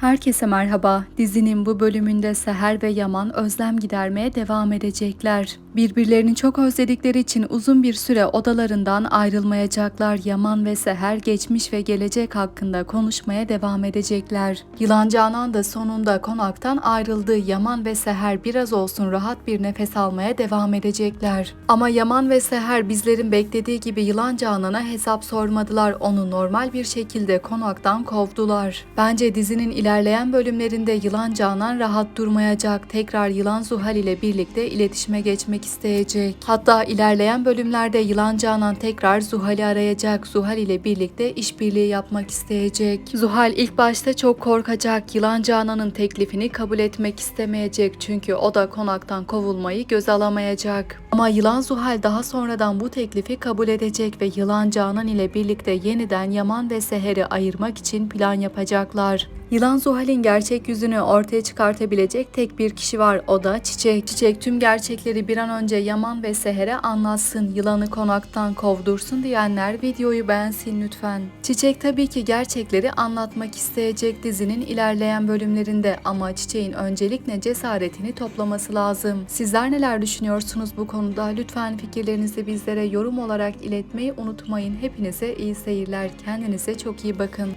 Herkese merhaba. Dizinin bu bölümünde Seher ve Yaman özlem gidermeye devam edecekler. Birbirlerini çok özledikleri için uzun bir süre odalarından ayrılmayacaklar. Yaman ve Seher geçmiş ve gelecek hakkında konuşmaya devam edecekler. Yılan Canan da sonunda konaktan ayrıldı. Yaman ve Seher biraz olsun rahat bir nefes almaya devam edecekler. Ama Yaman ve Seher bizlerin beklediği gibi Yılan Canan'a hesap sormadılar. Onu normal bir şekilde konaktan kovdular. Bence dizinin ilerleyen bölümlerinde Yılan Canan rahat durmayacak. Tekrar Yılan Zuhal ile birlikte iletişime geçmek isteyecek. Hatta ilerleyen bölümlerde Yılan Canan tekrar Zuhal'i arayacak. Zuhal ile birlikte işbirliği yapmak isteyecek. Zuhal ilk başta çok korkacak. Yılan Canan'ın teklifini kabul etmek istemeyecek. Çünkü o da konaktan kovulmayı göze alamayacak. Ama Yılan Zuhal daha sonradan bu teklifi kabul edecek ve Yılan Canan ile birlikte yeniden Yaman ve Seher'i ayırmak için plan yapacaklar. Yılan Zuhal'in gerçek yüzünü ortaya çıkartabilecek tek bir kişi var o da Çiçek. Çiçek tüm gerçekleri bir an önce Yaman ve Seher'e anlatsın, yılanı konaktan kovdursun diyenler videoyu beğensin lütfen. Çiçek tabii ki gerçekleri anlatmak isteyecek dizinin ilerleyen bölümlerinde ama Çiçek'in öncelikle cesaretini toplaması lazım. Sizler neler düşünüyorsunuz bu konuda? Lütfen fikirlerinizi bizlere yorum olarak iletmeyi unutmayın. Hepinize iyi seyirler. Kendinize çok iyi bakın.